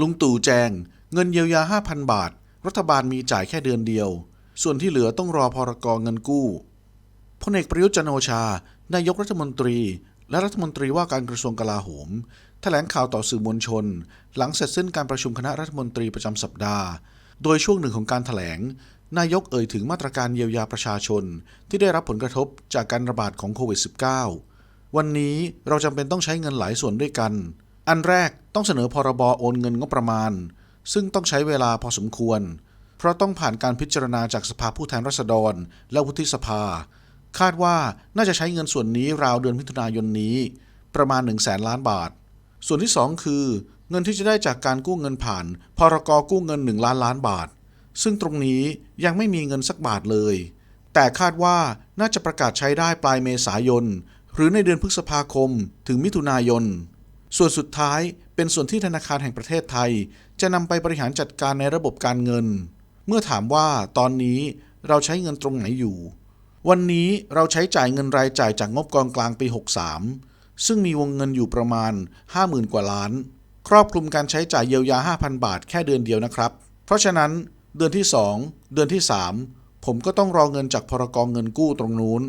ลุงตู่แจง เงินเยียวยา 5,000 บาท รัฐบาลมีจ่ายแค่เดือนเดียว ส่วนที่เหลือต้องรอพรกเงินกู้พลเอกประยุทธ์จันโอชานายกรัฐมนตรี และรัฐมนตรีว่าการกระทรวงกลาโหม แถลงข่าวต่อสื่อมวลชน หลังเสร็จสิ้นการประชุมคณะรัฐมนตรีประจำสัปดาห์ โดยช่วงหนึ่งของการถแถลง นายกเอ่ยถึงมาตรการเยียวยาประชาชน ที่ได้รับผลกระทบจากการระบาดของโควิด -19 วันนี้เราจำเป็นต้องใช้เงินหลายส่วนด้วยกัน อันแรกต้องเสนอพรบโอนเงินงบประมาณ ซึ่งต้องใช้เวลาพอสมควร เพราะต้องผ่านการพิจารณาจากสภาผู้แทนราษฎร และวุฒิสภา คาดว่าน่าจะใช้เงินส่วนนี้ราวเดือนมิถุนายนนี้ ประมาณ 1 0 0 0 0แสนล้านบาท ส่วนที่ 2 คือ เงินที่จะได้จากการกู้เงินผ่านพรกกู้เงิน 1 ล้านล้านบาท ซึ่งตรงนี้ยังไม่มีเงินสักบาทเลย แต่คาดว่าน่าจะประกาศใช้ได้ปลายเมษายน หรือในเดือนพฤษภาคม ถึงมิถุนายน ส่วนสุดท้ายเป็นส่วนที่ธนาคารแห่งประเทศไทย จะนำไปบริหารจัดการในระบบการเงิน เมื่อถามว่าตอนนี้เราใช้เงินตรงไหนอยู่ วันนี้เราใช้จ่ายเงินรายจ่ายจากงบกองกลางปี 63 ซึ่งมีวงเงินอยู่ประมาณ 50,000 กว่าล้าน ครอบคลุมการใช้จ่ายเยียวยา 5,000 บาทแค่เดือนเดียวนะครับ เพราะฉะนั้นเดือนที่ 2 เดือนที่ 3 ผมก็ต้องรอเงินจากพรกองเงินกู้ตรงนู้น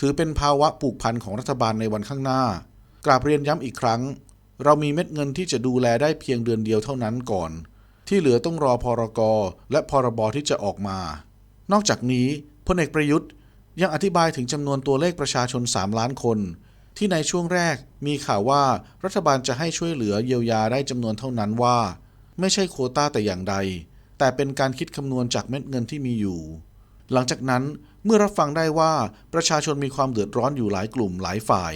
ถือเป็นภาวะผูกพันของรัฐบาลในวันข้างหน้ากราบเรียนย้ำอีกครั้ง เรามีเม็ดเงินที่จะดูแลได้เพียงเดือนเดียวเท่านั้นก่อน ที่เหลือต้องรอพรกและพรบที่จะออกมา นอกจากนี้พลเอกประยุทธ์ยังอธิบายถึงจำนวนตัวเลขประชาชน 3 ล้านคน ที่ในช่วงแรกมีข่าวว่ารัฐบาลจะให้ช่วยเหลือเยียวยาได้จำนวนเท่านั้นว่า ไม่ใช่โควต้าแต่อย่างใด แต่เป็นการคิดคำนวณจากเม็ดเงินที่มีอยู่ หลังจากนั้นเมื่อรับฟังได้ว่าประชาชนมีความเดือดร้อนอยู่หลายกลุ่มหลายฝ่าย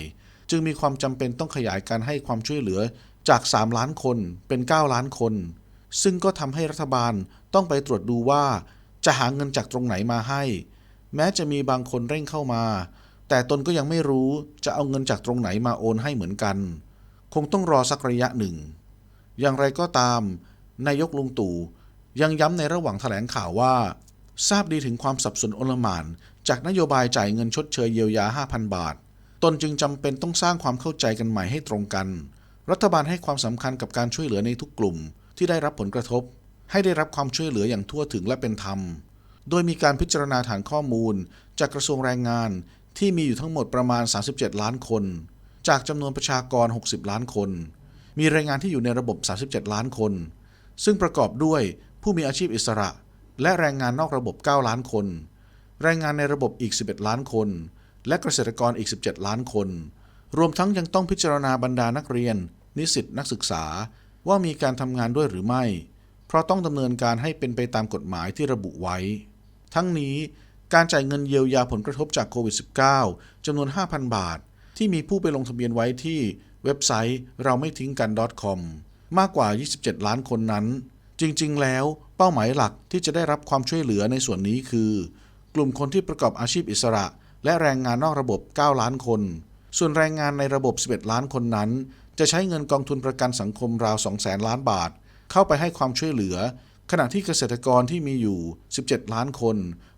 จึงมีความจำเป็นต้องขยายการให้ความช่วยเหลือจาก 3 ล้านคนเป็น 9 ล้านคน ซึ่งก็ทำให้รัฐบาลต้องไปตรวจดูว่า จะหาเงินจากตรงไหนมาให้ แม้จะมีบางคนเร่งเข้ามา แต่ตนก็ยังไม่รู้จะเอาเงินจากตรงไหนมาโอนให้เหมือนกัน คงต้องรอสักระยะหนึ่ง อย่างไรก็ตาม นายกลุงตู่ยังย้ำในระหว่างแถลงข่าวว่า ทราบดีถึงความสับสนโอลหม่านจากนโยบายจ่ายเงินชดเชยเยียวยา 5,000 บาท ตนจึงจำเป็นต้องสร้างความเข้าใจกันใหม่ให้ตรงกัน รัฐบาลให้ความสำคัญกับการช่วยเหลือในทุกกลุ่ม ที่ได้รับผลกระทบ ให้ได้รับความช่วยเหลืออย่างทั่วถึงและเป็นธรรม โดยมีการพิจารณาฐานข้อมูล จากกระทรวงแรงงานที่มีอยู่ทั้งหมดประมาณ 37 ล้านคน จากจำนวนประชากร 60 ล้านคน มีแรงงานที่อยู่ในระบบ 37 ล้านคน ซึ่งประกอบด้วยผู้มีอาชีพอิสระ และแรงงานนอกระบบ 9 ล้านคน แรงงานในระบบอีก 11 ล้านคน และเกษตรกรอีก 17 ล้านคน รวมทั้งยังต้องพิจารณาบรรดานักเรียน นิสิตนักศึกษา ว่ามีการทำงานด้วยหรือไม่ เพราะต้องดำเนินการให้เป็นไปตามกฎหมายที่ระบุไว้ ทั้งนี้การจ่ายเงินเยียวยาผลกระทบจากโควิด -19 จำนวน 5,000 บาท ที่มีผู้ไปลงทะเบียนไว้ที่เว็บไซต์เราไม่ทิ้งกัน .com มากกว่า 27 ล้านคนนั้น จริง ๆ แล้วเป้าหมายหลักที่จะได้รับความช่วยเหลือในส่วนนี้คือ กลุ่มคนที่ประกอบอาชีพอิสระ และแรงงานนอกระบบ 9 ล้านคน ส่วนแรงงานในระบบ 11 ล้านคนนั้น จะใช้เงินกองทุนประกันสังคมราว2 0 0 ล้านบาท เข้าไปให้ความช่วยเหลือ ขณะที่เกษตรกรที่มีอยู่ 17 ล้านคน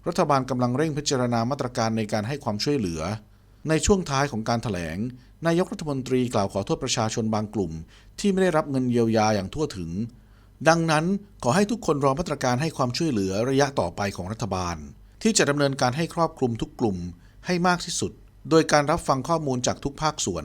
รัฐบาลกำลังเร่งพิจารณามาตรการในการให้ความช่วยเหลือ ในช่วงท้ายของการถแถลง นายกรัฐมนตรีกล่าวขอโทษประชาชนบางกลุ่ม ที่ไม่ได้รับเงินเยียวยาอย่างทั่วถึง ดังนั้นขอให้ทุกคนรอมาตรการให้ความช่วยเหลือระยะต่อไปของรัฐบาลที่จะดำเนินการให้ครอบคลุมทุกกลุ่ม ให้มากที่สุด โดยการรับฟังข้อมูลจากทุกภาคส่วน